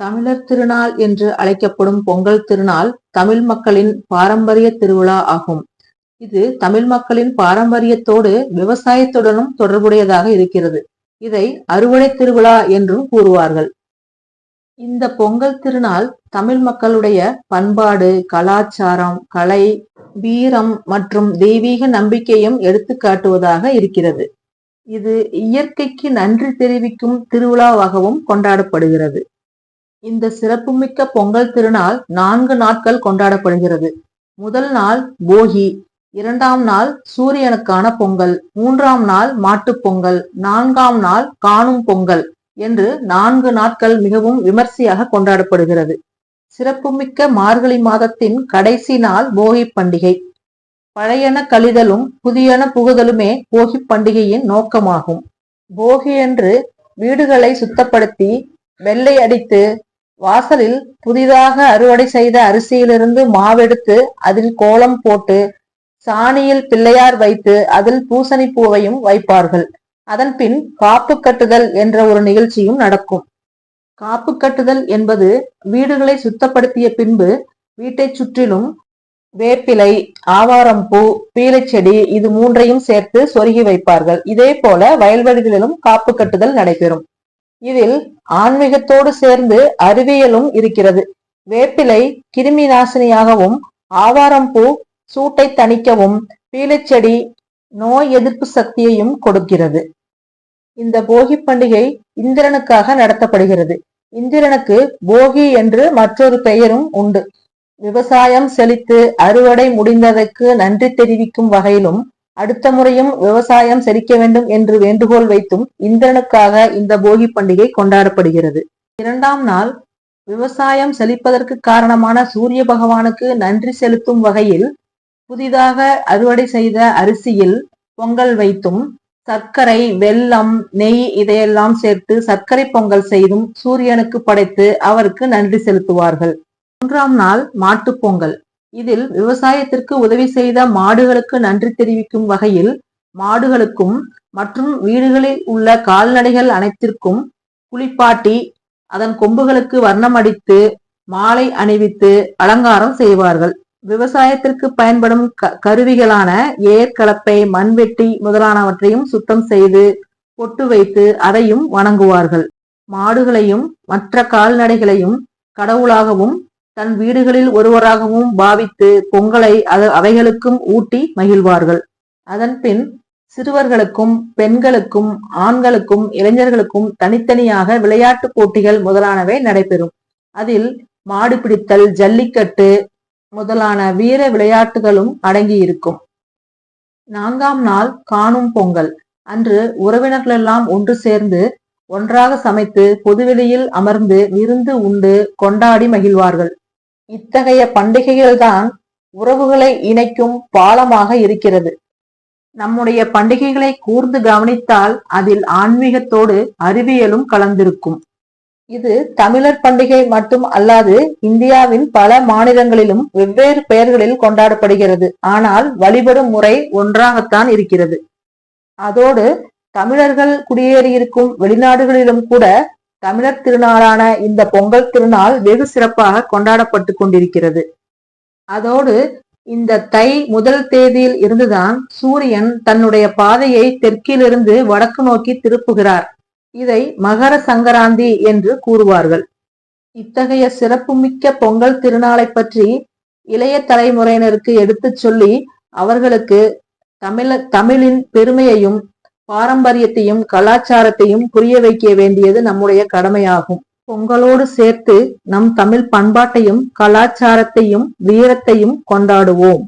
தமிழர் திருநாள் என்று அழைக்கப்படும் பொங்கல் திருநாள் தமிழ் மக்களின் பாரம்பரிய திருவிழா ஆகும். இது தமிழ் மக்களின் பாரம்பரியத்தோடு விவசாயத்துடனும் தொடர்புடையதாக இருக்கிறது. இதை அறுவடை திருவிழா என்றும் கூறுவார்கள். இந்த பொங்கல் திருநாள் தமிழ் மக்களுடைய பண்பாடு கலாச்சாரம் கலை வீரம் மற்றும் தெய்வீக நம்பிக்கையும் எடுத்துக்காட்டுவதாக இருக்கிறது. இது இயற்கைக்கு நன்றி தெரிவிக்கும் திருவிழாவாகவும் கொண்டாடப்படுகிறது. இந்த சிறப்புமிக்க பொங்கல் திருநாள் நான்கு நாட்கள் கொண்டாடப்படுகிறது. முதல் நாள் போகி இரண்டாம் நாள் சூரியனுக்கான பொங்கல் மூன்றாம் நாள் மாட்டுப் பொங்கல் நான்காம் நாள் காணும் பொங்கல் என்று நான்கு நாட்கள் மிகவும் விமர்சையாக கொண்டாடப்படுகிறது. சிறப்புமிக்க மார்கழி மாதத்தின் கடைசி நாள் போகி பண்டிகை. பழையன கழிதலும் புதியன புகுதலுமே போகி பண்டிகையின் நோக்கமாகும். போகி என்று வீடுகளை சுத்தப்படுத்தி வெள்ளை அடித்து வாசலில் புதிதாக அறுவடை செய்த அரிசியிலிருந்து மாவெடுத்து அதில் கோலம் போட்டு சாணியில் பிள்ளையார் வைத்து அதில் பூசணி பூவையும் வைப்பார்கள். அதன்பின் காப்பு கட்டுதல் என்ற ஒரு நிகழ்ச்சியும் நடக்கும். காப்பு கட்டுதல் என்பது வீடுகளை சுத்தப்படுத்திய பின்பு வீட்டைச் சுற்றிலும் வேப்பிலை ஆவாரம்பூ பீலைச்செடி இது மூன்றையும் சேர்த்து சொருகி வைப்பார்கள். இதே போல வயல்வெளிகளிலும் காப்பு கட்டுதல் நடைபெறும். இதில் ஆன்மீகத்தோடு சேர்ந்து அறிவியலும் இருக்கிறது. வேப்பிலை கிருமி நாசினியாகவும் ஆவாரம்பூ சூட்டை தணிக்கவும் பீலைச்செடி நோய் எதிர்ப்பு சக்தியையும் கொடுக்கிறது. இந்த போகி பண்டிகை இந்திரனுக்காக நடத்தப்படுகிறது. இந்திரனுக்கு போகி என்று மற்றொரு பெயரும் உண்டு. விவசாயம் செழித்து அறுவடை முடிந்ததற்கு நன்றி தெரிவிக்கும் வகையிலும் அடுத்த முறையும் விவசாயம் செழிக்க வேண்டும் என்று வேண்டுகோள் வைத்தும் இந்திரனுக்காக இந்த போகி பண்டிகை கொண்டாடப்படுகிறது. இரண்டாம் நாள் விவசாயம் செழிப்பதற்கு காரணமான சூரிய பகவானுக்கு நன்றி செலுத்தும் வகையில் புதிதாக அறுவடை செய்த அரிசியில் பொங்கல் வைத்தும் சர்க்கரை வெல்லம் நெய் இதையெல்லாம் சேர்த்து சர்க்கரை பொங்கல் செய்தும் சூரியனுக்கு படைத்து அவருக்கு நன்றி செலுத்துவார்கள். மூன்றாம் நாள் மாட்டுப் பொங்கல். இதில் விவசாயத்திற்கு உதவி செய்த மாடுகளுக்கு நன்றி தெரிவிக்கும் வகையில் மாடுகளுக்கும் மற்றும் வீடுகளில் உள்ள கால்நடைகள் அனைத்திற்கும் குளிப்பாட்டி அதன் கொம்புகளுக்கு வர்ணம் அடித்து மாலை அணிவித்து அலங்காரம் செய்வார்கள். விவசாயத்திற்கு பயன்படும் க கருவிகளான ஏர் கலப்பை மண்வெட்டி முதலானவற்றையும் சுத்தம் செய்து பொட்டு வைத்து அதையும் வணங்குவார்கள். மாடுகளையும் மற்ற கால்நடைகளையும் கடவுளாகவும் தன் வீடுகளில் ஒருவராகவும் பாவித்து பொங்கலை அது அவைகளுக்கும் ஊட்டி மகிழ்வார்கள். அதன் பின் சிறுவர்களுக்கும் பெண்களுக்கும் ஆண்களுக்கும் இளைஞர்களுக்கும் தனித்தனியாக விளையாட்டு போட்டிகள் முதலானவை நடைபெறும். அதில் மாடு பிடித்தல் ஜல்லிக்கட்டு முதலான வீர விளையாட்டுகளும் அடங்கியிருக்கும். நான்காம் நாள் காணும் பொங்கல். அன்று உறவினர்களெல்லாம் ஒன்று சேர்ந்து ஒன்றாக சமைத்து பொதுவெளியில் அமர்ந்து விருந்து உண்டு கொண்டாடி மகிழ்வார்கள். இத்தகைய பண்டிகைகள்தான் உறவுகளை இணைக்கும் பாலமாக இருக்கிறது. நம்முடைய பண்டிகைகளை கூர்ந்து கவனித்தால் அதில் ஆன்மீகத்தோடு அறிவியலும் கலந்திருக்கும். இது தமிழர் பண்டிகை மட்டும் அல்லாது இந்தியாவின் பல மாநிலங்களிலும் வெவ்வேறு பெயர்களில் கொண்டாடப்படுகிறது. ஆனால் வழிபடும் முறை ஒன்றாகத்தான் இருக்கிறது. அதோடு தமிழர்கள் குடியேறியிருக்கும் வெளிநாடுகளிலும் கூட தமிழர் திருநாளான இந்த பொங்கல் திருநாள் வெகு சிறப்பாக கொண்டாடப்பட்டு கொண்டிருக்கிறது. அதோடு இந்த தை முதல் தேதியில் இருந்துதான் சூரியன் தன்னுடைய பாதையை தெற்கிலிருந்து வடக்கு நோக்கி திருப்புகிறார். இதை மகர சங்கராந்தி என்று கூறுவார்கள். இத்தகைய சிறப்புமிக்க பொங்கல் திருநாளை பற்றி இளைய தலைமுறையினருக்கு எடுத்துச் சொல்லி அவர்களுக்கு தமிழ தமிழின் பெருமையையும் பாரம்பரியத்தையும் கலாச்சாரத்தையும் புரிய வைக்க வேண்டியது நம்முடைய கடமையாகும். பொங்கலோடு சேர்த்து நம் தமிழ் பண்பாட்டையும் கலாச்சாரத்தையும் வீரத்தையும் கொண்டாடுவோம்.